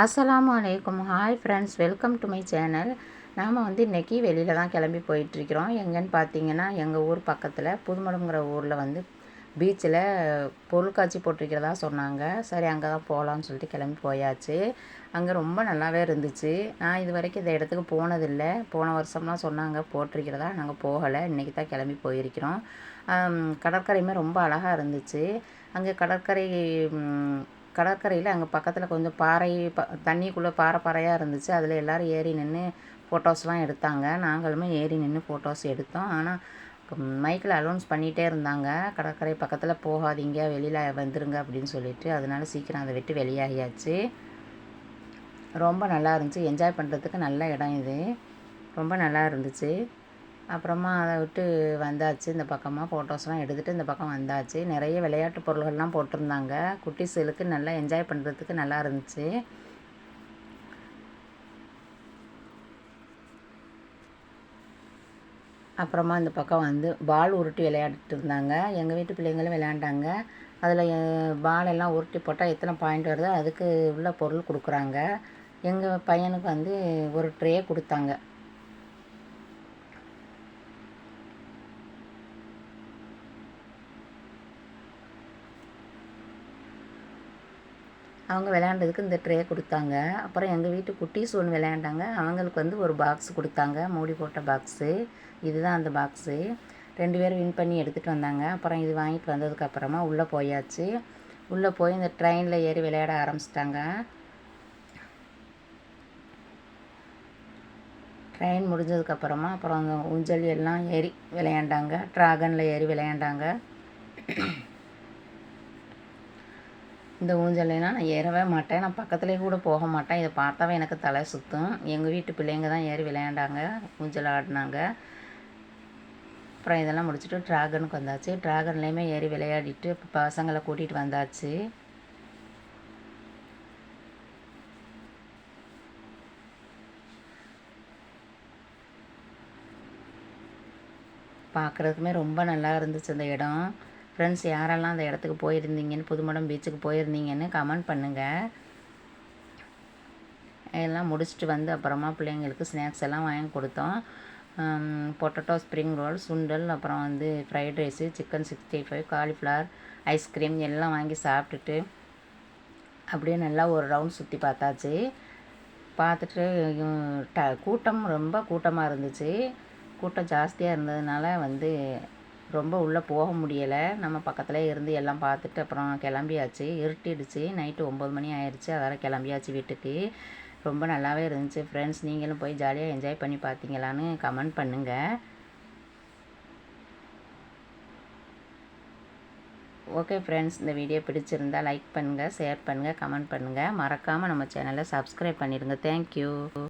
அஸ்லாம் வலைக்கம் hi friends welcome to my channel நாம் வந்து இன்றைக்கி வெளியில் தான் கிளம்பி போயிட்டுருக்கிறோம். எங்கேன்னு பார்த்தீங்கன்னா எங்கள் ஊர் பக்கத்தில் புதுமடங்கிற ஊரில் வந்து பீச்சில் பொருட்காட்சி போட்டிருக்கிறதா சொன்னாங்க. சரி அங்கே தான் போகலான்னு சொல்லிட்டு கிளம்பி போயாச்சு. அங்கே ரொம்ப நல்லாவே இருந்துச்சு. நான் இது வரைக்கும் இந்த இடத்துக்கு போனதில்லை. போன வருஷம்லாம் சொன்னாங்க போட்டிருக்கிறதா. நாங்கள் போகலை. இன்றைக்கி தான் கிளம்பி போயிருக்கிறோம். கடற்கரையுமே ரொம்ப அழகாக இருந்துச்சு. அங்கே கடற்கரை கடற்கரையில் அங்கே பக்கத்தில் கொஞ்சம் பாறை ப தண்ணிக்குள்ளே பாறை பாறையாக இருந்துச்சு. அதில் எல்லோரும் ஏறி நின்று ஃபோட்டோஸ்லாம் எடுத்தாங்க. நாங்களுமே ஏறி நின்று ஃபோட்டோஸ் எடுத்தோம். ஆனால் மைக்கில் அலௌன்ஸ் பண்ணிகிட்டே இருந்தாங்க. கடற்கரை பக்கத்தில் போகாதீங்க வெளியில் வந்துருங்க அப்படின்னு சொல்லிட்டு. அதனால சீக்கிரம் அதை விட்டு வெளியாகியாச்சு. ரொம்ப நல்லா இருந்துச்சு. என்ஜாய் பண்ணுறதுக்கு நல்ல இடம் இது. ரொம்ப நல்லா இருந்துச்சு. அப்புறமா அதை விட்டு வந்தாச்சு. இந்த பக்கமாக ஃபோட்டோஸ்லாம் எடுத்துகிட்டு இந்த பக்கம் வந்தாச்சு. நிறைய விளையாட்டு பொருள்கள்லாம் போட்டிருந்தாங்க. குட்டீஸுகளுக்கு நல்லா என்ஜாய் பண்ணுறதுக்கு நல்லா இருந்துச்சு. அப்புறமா இந்த பக்கம் வந்து பால் உருட்டி விளையாடிட்டு இருந்தாங்க. எங்கள் வீட்டு பிள்ளைங்களும் விளையாண்டாங்க. அதில் பால் எல்லாம் உருட்டி போட்டால் எத்தனை பாயிண்ட் வருதோ அதுக்கு உள்ள பொருள் கொடுக்குறாங்க. எங்கள் பையனுக்கு வந்து ஒரு ட்ரே கொடுத்தாங்க. அவங்க விளையாண்டதுக்கு இந்த ட்ரே கொடுத்தாங்க. அப்புறம் எங்கள் வீட்டு குட்டீஸ் ஒன்று விளையாண்டாங்க. அவங்களுக்கு வந்து ஒரு பாக்ஸ் கொடுத்தாங்க. மூடி போட்ட பாக்ஸு இதுதான் அந்த பாக்ஸு ரெண்டு பேரும் வின் பண்ணி எடுத்துகிட்டு வந்தாங்க. அப்புறம் இது வாங்கிட்டு வந்ததுக்கப்புறமா உள்ளே போயாச்சு. உள்ளே போய் இந்த ட்ரெயினில் ஏறி விளையாட ஆரம்பிச்சிட்டாங்க. ட்ரெயின் முடிஞ்சதுக்கப்புறமா அப்புறம் அந்த ஊஞ்சல் எல்லாம் ஏறி விளையாண்டாங்க. ட்ராகனில் ஏறி விளையாண்டாங்க. இந்த ஊஞ்சல்லாம் நான் ஏறவே மாட்டேன். நான் பக்கத்துலேயே கூட போக மாட்டேன். இதை பார்த்தாவே எனக்கு தலை சுற்றும் எங்கள் வீட்டு பிள்ளைங்க தான் ஏறி விளையாண்டாங்க. ஊஞ்சல் ஆடினாங்க. அப்புறம் இதெல்லாம் முடிச்சுட்டு ட்ராகனுக்கு வந்தாச்சு. ட்ராகன்லேயுமே ஏறி விளையாடிட்டு பசங்களை கூட்டிகிட்டு வந்தாச்சு. பார்க்குறதுக்குமே ரொம்ப நல்லா இருந்துச்சு அந்த இடம். ஃப்ரெண்ட்ஸ் யாரெல்லாம் அந்த இடத்துக்கு போயிருந்தீங்கன்னு புதுமடம் பீச்சுக்கு போயிருந்தீங்கன்னு கமெண்ட் பண்ணுங்கள் எல்லாம் முடிச்சுட்டு வந்து அப்புறமா பிள்ளைங்களுக்கு ஸ்நாக்ஸ் எல்லாம் வாங்கி கொடுத்தோம். பொட்டட்டோ ஸ்ப்ரிங் ரோல் சுண்டல் அப்புறம் வந்து fried rice chicken sixty five cauliflower ice cream எல்லாம் வாங்கி சாப்பிட்டுட்டு அப்படியே நல்லா ஒரு ரவுண்ட் சுற்றி பார்த்தாச்சு. பார்த்துட்டு ட கூட்டம் ரொம்ப கூட்டமாக இருந்துச்சு. கூட்டம் ஜாஸ்தியாக இருந்ததுனால வந்து ரொம்ப உள்ளே போக முடியலை. நம்ம பக்கத்தில் இருந்து எல்லாம் பார்த்துட்டு அப்புறம் கிளம்பியாச்சு. இருட்டிடுச்சு. நைட்டு ஒம்பது மணி ஆயிடுச்சு அதனால் கிளம்பியாச்சு வீட்டுக்கு. ரொம்ப நல்லாவே இருந்துச்சு. ஃப்ரெண்ட்ஸ் நீங்களும் போய் ஜாலியாக என்ஜாய் பண்ணி பார்த்தீங்களான்னு கமெண்ட் பண்ணுங்கள் ஓகே ஃப்ரெண்ட்ஸ் இந்த வீடியோ பிடிச்சிருந்தால் லைக் பண்ணுங்கள் ஷேர் பண்ணுங்கள் கமெண்ட் பண்ணுங்கள் மறக்காமல் நம்ம சேனலை சப்ஸ்கிரைப் பண்ணிடுங்க தேங்க்யூ